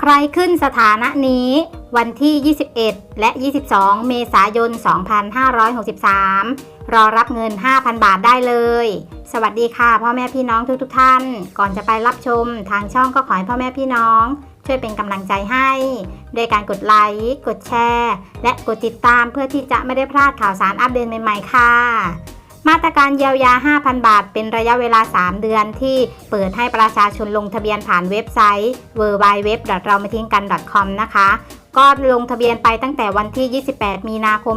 ใครขึ้นสถานะนี้วันที่ 21 และ 22 เมษายน 2563 รอรับเงิน 5,000 บาทได้เลย สวัสดีค่ะ พ่อแม่พี่น้องทุกๆทท่าน ก่อนจะไปรับชมทางช่องก็ขอให้พ่อแม่พี่น้อง ช่วยเป็นกำลังใจให้ โดยการกดไลค์ กดแชร์ และกดติดตามเพื่อที่จะไม่ได้พลาดข่าวสารอัปเดตใหม่ ๆ ค่ะ มาตรการเยียวยา 5,000 บาท เป็นระยะเวลา 3 เดือนที่เปิดให้ประชาชนลงทะเบียนผ่านเว็บไซต์ w w w เราไม่ทิ้งกัน .com นะคะ ก็ลงทะเบียนไปตั้งแต่วันที่ 28 มีนาคม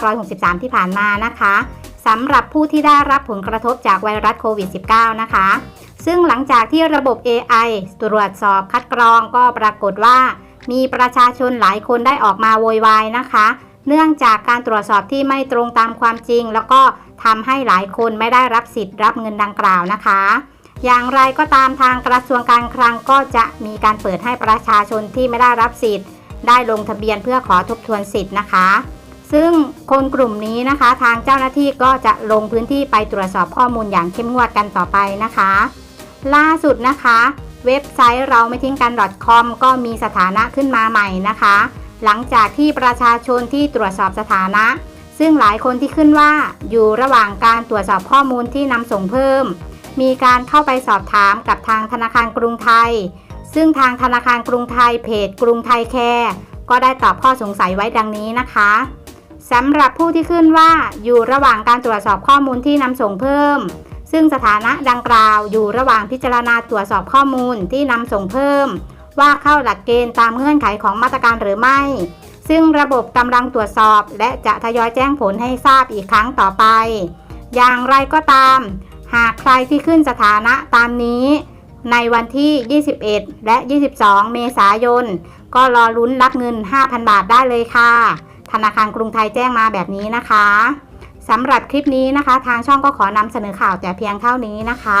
2563 ที่ผ่านมานะคะสำหรับผู้ที่ได้รับผลกระทบจากไวรัสโควิด -19 นะคะ ซึ่งหลังจากที่ระบบ AI ตรวจสอบคัดกรองก็ปรากฏว่ามีประชาชนหลายคนได้ออกมาโวยวายนะคะ เนื่องจากการตรวจสอบที่ไม่ตรงตามความจริง แล้วก็ทำให้หลายคนไม่ได้รับสิทธิ์รับเงินดังกล่าวนะคะ อย่างไรก็ตามทางกระทรวงการคลังก็จะมีการเปิดให้ประชาชนที่ไม่ได้รับสิทธิ์ ได้ลงทะเบียนเพื่อขอทบทวนสิทธิ์นะคะ ซึ่งคนกลุ่มนี้นะคะ ทางเจ้าหน้าที่ก็จะลงพื้นที่ไปตรวจสอบข้อมูลอย่างเข้มงวดกันต่อไปนะคะ ล่าสุดนะคะ เว็บไซต์เราไม่ทิ้งกัน .com ก็มีสถานะขึ้นมาใหม่นะคะ หลังจากที่ประชาชนที่ตรวจสอบสถานะ ซึ่งหลายคนที่ขึ้นว่าอยู่ระหว่างการตรวจสอบข้อมูลที่นำส่งเพิ่ม มีการเข้าไปสอบถามกับทางธนาคารกรุงไทย ซึ่งทางธนาคารกรุงไทยเพจกรุงไทยแคร์ก็ได้ตอบข้อสงสัยไว้ดังนี้นะคะสำหรับผู้ที่ขึ้นว่าอยู่ระหว่างการตรวจสอบข้อมูลที่นำส่งเพิ่ม ซึ่งสถานะดังกล่าวอยู่ระหว่างพิจารณาตรวจสอบข้อมูลที่นำส่งเพิ่ม ว่าเข้าหลักเกณฑ์ตามเงื่อนไขของมาตรการหรือไม่ ซึ่งระบบกำลังตรวจสอบ และจะทยอยแจ้งผลให้ทราบอีกครั้งต่อไป อย่างไรก็ตาม หากใครที่ขึ้นสถานะตามนี้ ในวันที่ 21 และ 22 เมษายน ก็รอลุ้นรับเงิน 5,000 บาทได้เลยค่ะ ธนาคารกรุงไทยแจ้งมาแบบนี้นะคะสำหรับคลิปนี้นะคะ ทางช่องก็ขอนำเสนอข่าวแต่เพียงเท่านี้นะคะ